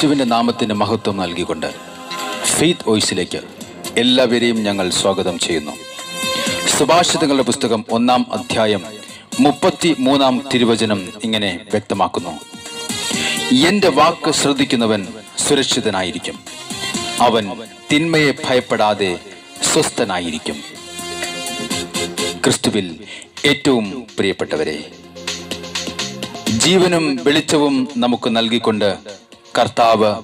യേശുവിന്റെ നാമത്തിന് മഹത്വം നൽകിക്കൊണ്ട് ഫെയ്ത്ത് വോയിസിലേക്ക് എല്ലാവരെയും ഞങ്ങൾ സ്വാഗതം ചെയ്യുന്നു. സുഭാഷിതങ്ങളുടെ പുസ്തകം ഒന്നാം അധ്യായം മുപ്പത്തി മൂന്നാം തിരുവചനം ഇങ്ങനെ വ്യക്തമാക്കുന്നു. എന്റെ വാക്ക് ശ്രദ്ധിക്കുന്നവൻ സുരക്ഷിതനായിരിക്കും. അവൻ തിന്മയെ ഭയപ്പെടാതെ സ്വസ്ഥനായിരിക്കും. ക്രിസ്തുവിൽ ഏറ്റവും പ്രിയപ്പെട്ടവരെ ജീവനും വെളിച്ചവും നമുക്ക് നൽകിക്കൊണ്ട് കർത്താവ്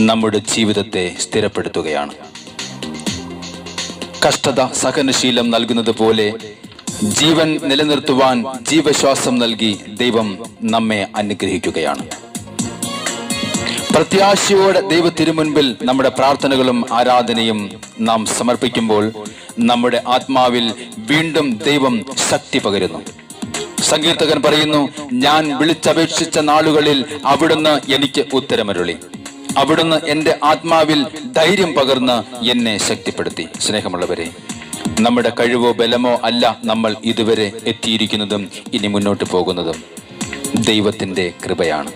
നമ്മുടെ ജീവിതത്തെ സ്ഥിരപ്പെടുത്തുകയാണ്. കഷ്ടത സഹനശീലം നൽകുന്നത് പോലെ ജീവൻ നിലനിർത്തുവാൻ ജീവശ്വാസം നൽകി ദൈവം നമ്മെ അനുഗ്രഹിക്കുകയാണ്. പ്രത്യാശയോടെ ദൈവത്തിനു മുൻപിൽ നമ്മുടെ പ്രാർത്ഥനകളും ആരാധനയും നാം സമർപ്പിക്കുമ്പോൾ നമ്മുടെ ആത്മാവിൽ വീണ്ടും ദൈവം ശക്തി പകരുന്നു. സങ്കീർത്തകൻ പറയുന്നു ഞാൻ വിളിച്ചപേക്ഷിച്ച നാളുകളിൽ അവിടുന്ന് എനിക്ക് ഉത്തരമരുളി. അവിടുന്ന് എന്റെ ആത്മാവിൽ ധൈര്യം പകർന്ന് എന്നെ ശക്തിപ്പെടുത്തി. സ്നേഹമുള്ളവരെ നമ്മുടെ കഴിവോ ബലമോ അല്ല നമ്മൾ ഇതുവരെ എത്തിയിരിക്കുന്നതും ഇനി മുന്നോട്ട് പോകുന്നതും ദൈവത്തിന്റെ കൃപയാണ്.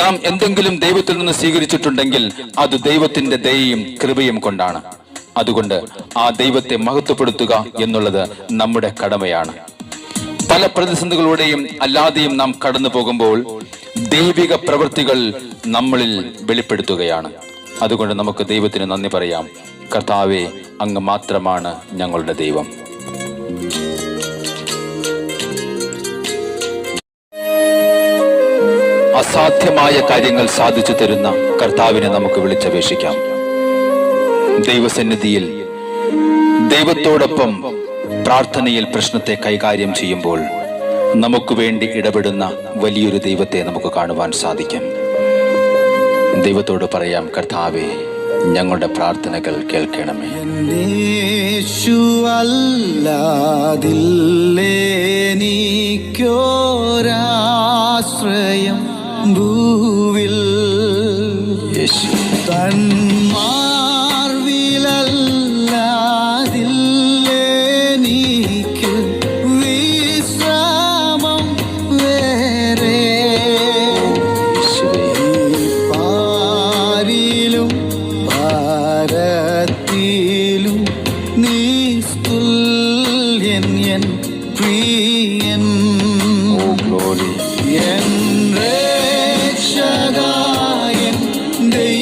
നാം എന്തെങ്കിലും ദൈവത്തിൽ നിന്ന് സ്വീകരിച്ചിട്ടുണ്ടെങ്കിൽ അത് ദൈവത്തിന്റെ ദയയും കൃപയും കൊണ്ടാണ്. അതുകൊണ്ട് ആ ദൈവത്തെ മഹത്വപ്പെടുത്തുക എന്നുള്ളത് നമ്മുടെ കടമയാണ്. പല പ്രതിസന്ധികളുടെയും അല്ലാതെയും നാം കടന്നു പോകുമ്പോൾ ദൈവിക പ്രവൃത്തികൾ നമ്മളിൽ വെളിപ്പെടുത്തുകയാണ്. അതുകൊണ്ട് നമുക്ക് ദൈവത്തിന് നന്ദി പറയാം. കർത്താവെ അങ്ങ് മാത്രമാണ് ഞങ്ങളുടെ ദൈവം. അസാധ്യമായ കാര്യങ്ങൾ സാധിച്ചു തരുന്ന കർത്താവിനെ നമുക്ക് വിളിച്ചപേക്ഷിക്കാം. ദൈവസന്നിധിയിൽ ദൈവത്തോടൊപ്പം പ്രാർത്ഥനയിൽ പ്രശ്നത്തെ കൈകാര്യം ചെയ്യുമ്പോൾ നമുക്ക് വേണ്ടി ഇടപെടുന്ന വലിയൊരു ദൈവത്തെ നമുക്ക് കാണുവാൻ സാധിക്കും. ദൈവത്തോട് പറയാം കർത്താവെ ഞങ്ങളുടെ പ്രാർത്ഥനകൾ കേൾക്കണമേ. യേശുവല്ലാതില്ലേനിക്കോരാശ്രയം ഭൂവിൽ യേശു.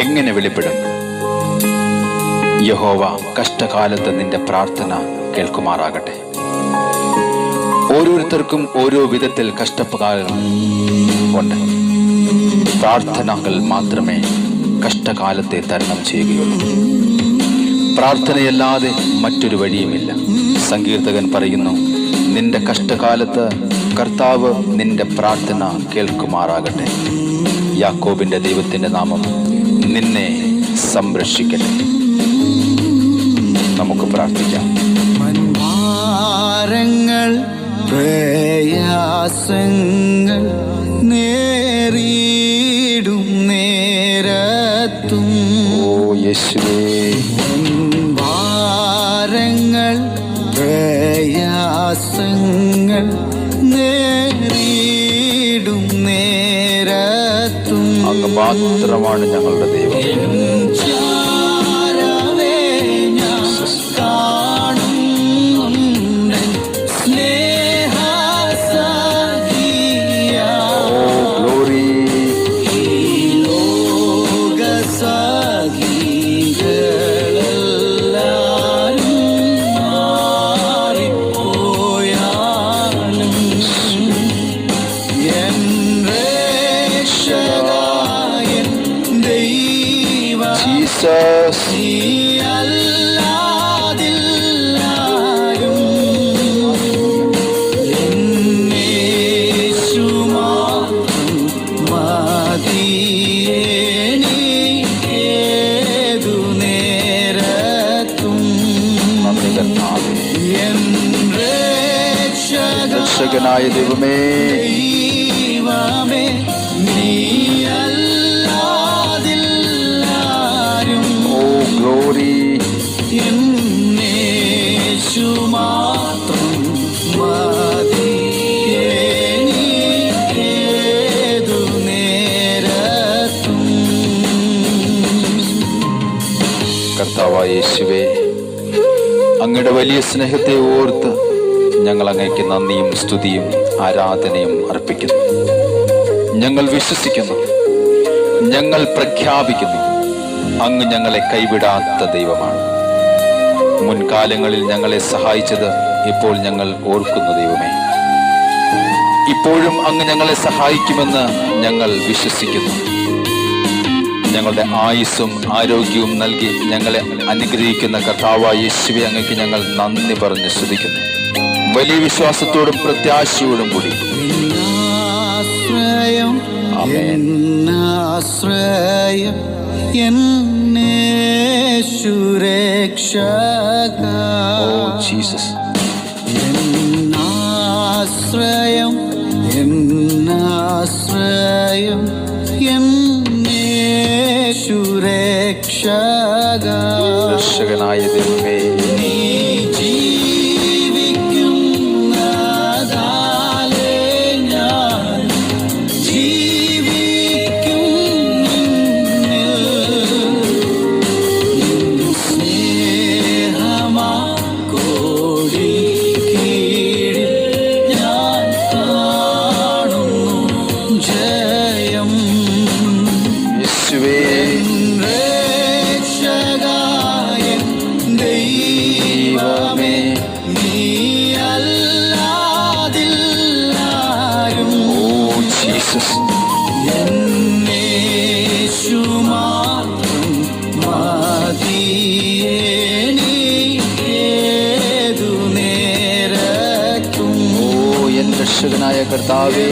എങ്ങനെ വെളിപ്പെടും? യഹോവ കഷ്ടകാലത്ത് നിന്റെ പ്രാർത്ഥന കേൾക്കുമാറാകട്ടെ. ഓരോരുത്തർക്കും ഓരോ വിധത്തിൽ കഷ്ടകാലം ഉണ്ട്. പ്രാർത്ഥനകൾ മാത്രമേ കഷ്ടകാലത്തെ തരണം ചെയ്യുകയുള്ളൂ. പ്രാർത്ഥനയല്ലാതെ മറ്റൊരു വഴിയുമില്ല. സങ്കീർത്തകൻ പറയുന്നു നിന്റെ കഷ്ടകാലത്ത് കർത്താവ് നിന്റെ പ്രാർത്ഥന കേൾക്കുമാറാകട്ടെ. യാക്കോബിന്റെ ദൈവത്തിന്റെ നാമം നിന്നെ സംരക്ഷിക്കട്ടെ. നമുക്ക് പ്രാർത്ഥിക്കാം. മൻവാരങ്ങൾ പ്രയാസങ്ങൾ നേരിടും നേരത്തും. ഓ യേശുവേ. ഭാരങ്ങൾ പ്രയാസങ്ങൾ മാത്രമാണ് ഞങ്ങളുടെ ദൈവം. ദൈവമേ. ദൈവമേ ഓ ഗ്ലോറി. കർത്താവായ യേശുവേ അങ്ങയുടെ വലിയ സ്നേഹത്തെ ഓർത്ത് ഞങ്ങൾ അങ്ങേക്ക് നന്ദിയും സ്തുതിയും ആരാധനയും അർപ്പിക്കുന്നു. ഞങ്ങൾ വിശ്വസിക്കുന്നു. ഞങ്ങൾ പ്രഖ്യാപിക്കുന്നു. അങ്ങ് ഞങ്ങളെ കൈവിടാത്ത ദൈവമാണ്. മുൻകാലങ്ങളിൽ ഞങ്ങളെ സഹായിച്ചത് ഇപ്പോൾ ഞങ്ങൾ ഓർക്കുന്ന ദൈവമേ. ഇപ്പോഴും അങ്ങ് ഞങ്ങളെ സഹായിക്കുമെന്ന് ഞങ്ങൾ വിശ്വസിക്കുന്നു. ഞങ്ങളുടെ ആയുസ്സും ആരോഗ്യവും നൽകി ഞങ്ങളെ അനുഗ്രഹിക്കുന്ന കഥാവായ യേശുവെ അങ്ങക്ക് ഞങ്ങൾ നന്ദി പറഞ്ഞ് ശ്രദ്ധിക്കുന്നു വലിയ വിശ്വാസത്തോടും പ്രത്യാശയോടും കൂടി. എന്നാശ്രയം എന്നേശുരക്ഷക ഓ ജീസസ്. കോടി എൻ രക്ഷകനായ കർത്താവേ.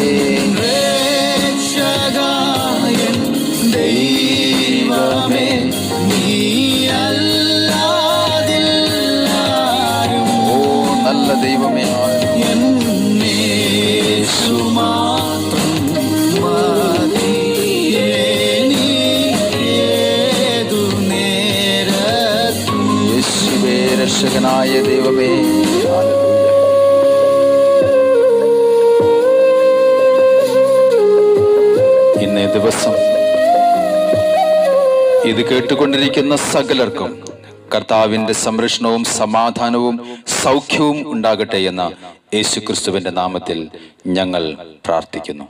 ദൈവമേ ഓ നല്ല രക്ഷകനായ ദൈവമേ. ദിവസം. ഇത് കേട്ടുകൊണ്ടിരിക്കുന്ന സകലർക്കും കർത്താവിന്റെ സംരക്ഷണവും സമാധാനവും സൗഖ്യവും ഉണ്ടാകട്ടെ എന്ന യേശുക്രിസ്തുവിന്റെ നാമത്തിൽ ഞങ്ങൾ പ്രാർത്ഥിക്കുന്നു.